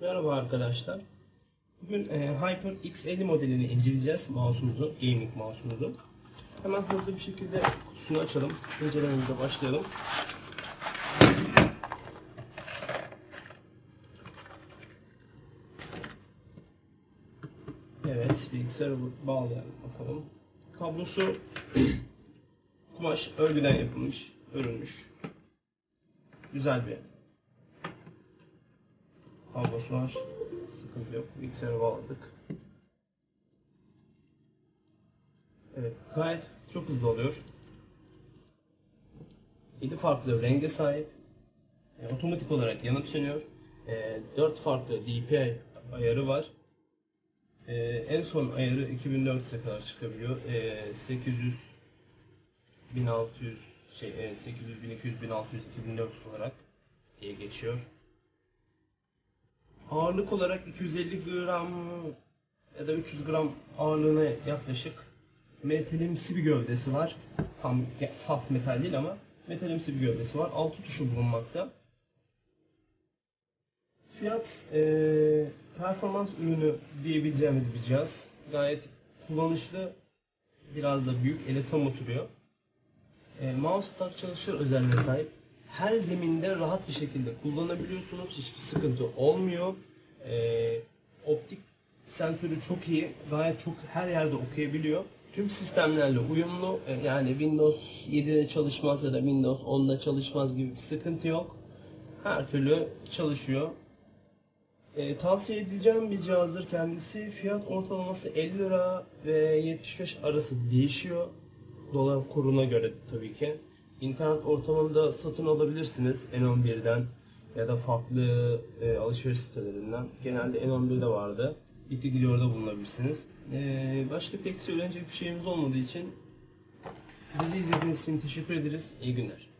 Merhaba arkadaşlar. Bugün e, Hyper X50 modelini inceleyeceğiz mouse'umuzu, gaming mouse'umuzu. Hemen hızlı bir şekilde kutusunu açalım. İncelememize başlayalım. Evet, bilgisayarı bağlayalım bakalım. Kablosu kumaş örgüden yapılmış, örülmüş. Güzel bir kablosu var. Sıkıntı yok. Bilgisayara bağladık. Evet, gayet çok hızlı oluyor. 7 farklı renge sahip. E, otomatik olarak yanıp sönüyor. E, 4 farklı DPI ayarı var. E, en son ayarı 2400'e kadar çıkabiliyor. E, 800 1600 şey e, 800 1200 1600 2400 olarak diye geçiyor. Ağırlık olarak 250 gram ya da 300 gram ağırlığına yaklaşık metalimsi bir gövdesi var. Tam ya- saf metal değil ama metalimsi bir gövdesi var. 6 tuşu bulunmakta. Fiyat eee, performans ürünü diyebileceğimiz bir cihaz. Gayet kullanışlı, biraz da büyük, ele tam oturuyor. E, mouse tak çalışır özelliğine sahip. Her zeminde rahat bir şekilde kullanabiliyorsunuz. Hiçbir sıkıntı olmuyor. E, optik sensörü çok iyi. Gayet çok her yerde okuyabiliyor. Tüm sistemlerle uyumlu. E, yani Windows 7'de çalışmaz ya da Windows 10'da çalışmaz gibi bir sıkıntı yok. Her türlü çalışıyor. E, tavsiye edeceğim bir cihazdır kendisi. Fiyat ortalaması 50 lira ve 75 arası değişiyor. Dolar kuruna göre tabii ki. İnternet ortamında satın alabilirsiniz N11'den ya da farklı e, alışveriş sitelerinden. Genelde N11'de vardı. Bitti orada bulunabilirsiniz. E, başka pek söylenecek bir şeyimiz olmadığı için bizi izlediğiniz için teşekkür ederiz. İyi günler.